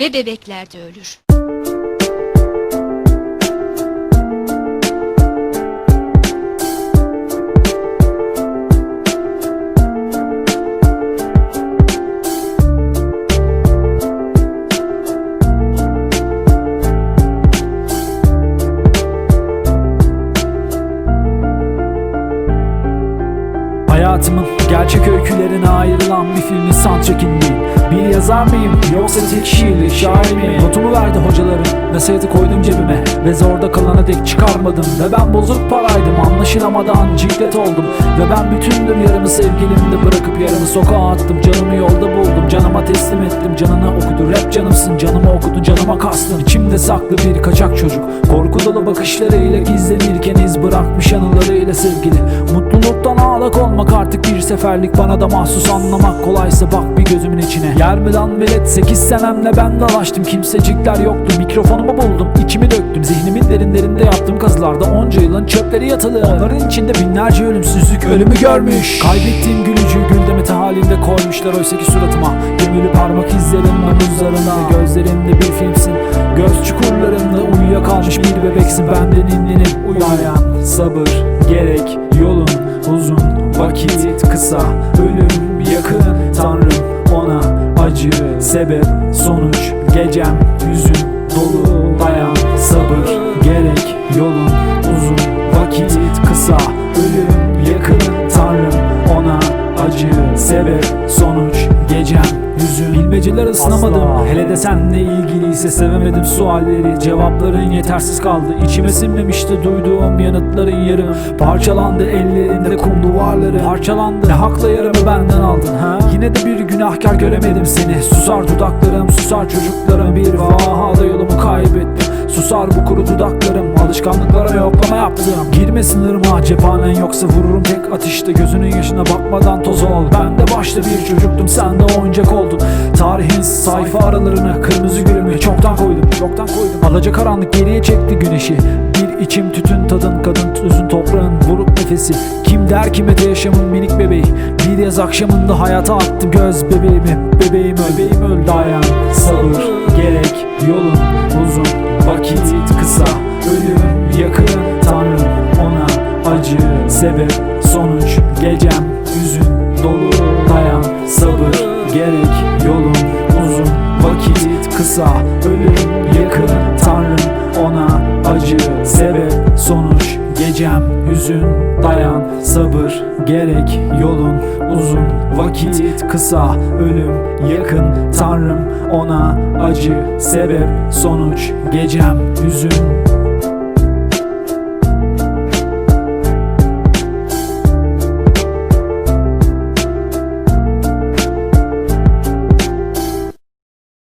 ve bebekler de ölür. Hayatımın gerçek öykülerine ayrılan bir filmin soundtrackindeyim Bir yazar mıyım yoksa tek şiirli şair miyim? Notumu verdi hocalarım nasihati koydum cebime. Ve zorda kalana dek çıkarmadım. Ve ben bozuk paraydım anlaşılamadan ciklet oldum. Ve ben bütündür yarımı sevgilimde bırakıp yarımı sokağa attım. Canımı yolda buldum canıma teslim ettim. Canına okudu rap canımsın. Canıma okudun canıma kastın. İçimde saklı bir kaçak çocuk Korku dolu bakışlarıyla gizlenirken iz bırakmış anılarıyla sevgili. Mutluluktan ağlak olmak artık bir seferlik. Bana da mahsus anlamak kolaysa bak bir gözümün içine. Yer mi lan velet 8 senemle ben dalaştım Kimsecikler yoktu. Mikrofonumu buldum. İçimi döktüm. Zihnimin derinlerinde yaptığım kazılarda onca yılın çöpleri yatılı Onların içinde binlerce ölümsüzlük ölümü görmüş. Kaybettiğim gülücüğü gül demeti halinde koymuşlar Oysaki suratıma. Gömülü parmak izlerin omuzlarına. Gözlerinde bir filmsin göz çukurlarında Uyuyakalmış bir bebeksin. Benden inlenip uyuyan Sabır gerek yolun uzun vakit kısa Ölüm yakın tanrım ona acı sebep sonuç Gecem yüzün dolu dayan sabır gerek yolun uzun vakit kısa Ölüm yakın tanrım ona acı sebep sonuç Gecem yüzün Bilmeceler ısınamadım. Hele de senle ilgiliyse sevemedim sualleri. Cevapların yetersiz kaldı. İçime sinmemişti duyduğum yanıtların yarım Parçalandı ellerinde kum duvarları. Parçalandı. Ne hakla yarımı benden aldın ha? Yine de bir günahkar göremedim seni. Susar dudaklarım susar çocuklarım. Bir vahada kaybettim Susar bu kuru dudaklarım. Alışkanlıklara yoklama yaptım Girme sınırıma cephanen yoksa vururum tek atışta. Gözünün yaşına bakmadan toz ol. Ben de başta bir çocuktum sen de oyuncak oldun. Tarihin sayfa aralarına kırmızı gülümü çoktan koydum Çoktan koydum. Alaca karanlık geriye çekti güneşi. Bir içim tütün tadın kadın tuzun toprağın vurup nefesi. Kim der kime de yaşamın minik bebeği? Bir yaz akşamında hayata attım göz bebeğimi. Bebeğim öl, bebeğim öl Dayan. Sabır gerek yolun sebep sonuç Gecem yüzün dolu dayan sabır gerek yolun uzun vakit kısa Ölüm yakın tanrım ona acı. Sebep sonuç Gecem yüzün dayan sabır gerek yolun uzun vakit kısa Ölüm yakın tanrım ona acı. Sebep sonuç Gecem yüzün